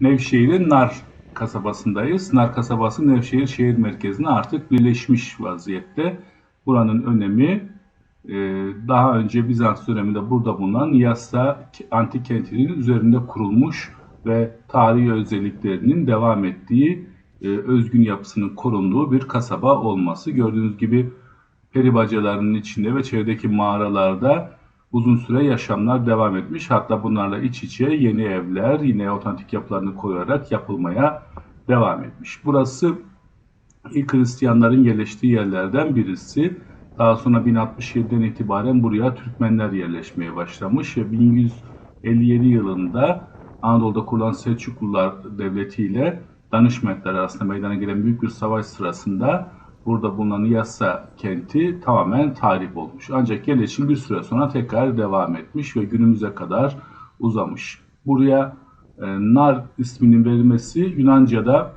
Nevşehir'in Nar kasabasındayız. Nar kasabası Nevşehir şehir merkezine artık birleşmiş vaziyette. Buranın önemi e, daha önce Bizans döneminde burada bulunan Yassa antik kentinin üzerinde kurulmuş ve tarihi özelliklerinin devam ettiği e, özgün yapısının korunduğu bir kasaba olması. Gördüğünüz gibi peri bacalarının içinde ve çevredeki mağaralarda uzun süre yaşamlar devam etmiş. Hatta bunlarla iç içe yeni evler yine otantik yapılarını koruyarak yapılmaya devam etmiş. Burası ilk Hristiyanların yerleştiği yerlerden birisi. Daha sonra 1067'den itibaren buraya Türkmenler yerleşmeye başlamış ve 1157 yılında Anadolu'da kurulan Selçuklular Devleti ile Danışmentler arasında meydana gelen büyük bir savaş sırasında burada bulunan Yassa kenti tamamen tahrip olmuş. Ancak yerleşim bir süre sonra tekrar devam etmiş ve günümüze kadar uzamış. Buraya e, Nar isminin verilmesi Yunanca'da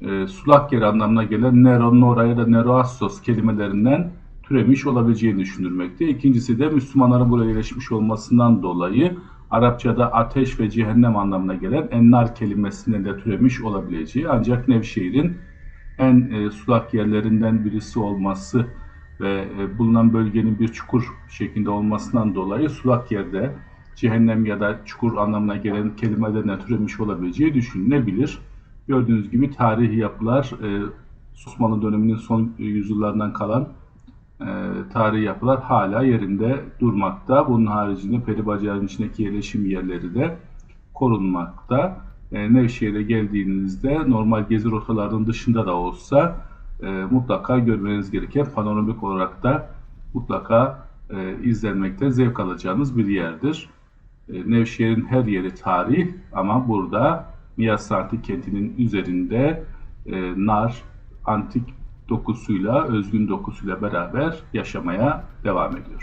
e, sulak yer anlamına gelen Nero, Nora ya da Neroassos kelimelerinden türemiş olabileceğini düşünülmekte. İkincisi de Müslümanların buraya yerleşmiş olmasından dolayı Arapçada ateş ve cehennem anlamına gelen ennar kelimesinden de türemiş olabileceği ancak Nevşehir'in en e, sulak yerlerinden birisi olması ve e, bulunan bölgenin bir çukur şeklinde olmasından dolayı sulak yerde cehennem ya da çukur anlamına gelen kelimelerden türemiş olabileceği düşünülebilir. Gördüğünüz gibi tarihi yapılar e, Osmanlı döneminin son yüzyıllarından kalan e, tarihi yapılar hala yerinde durmakta. Bunun haricinde peri bacalarının içindeki yerleşim yerleri de korunmakta. E, Nevşehir'e geldiğinizde normal gezi rotalarının dışında da olsa e, mutlaka görmeniz gereken panoramik olarak da mutlaka e, izlenmekte zevk alacağınız bir yerdir. E, Nevşehir'in her yeri tarih ama burada Miyas Antik kentinin üzerinde e, nar, antik dokusuyla, özgün dokusuyla beraber yaşamaya devam ediyor.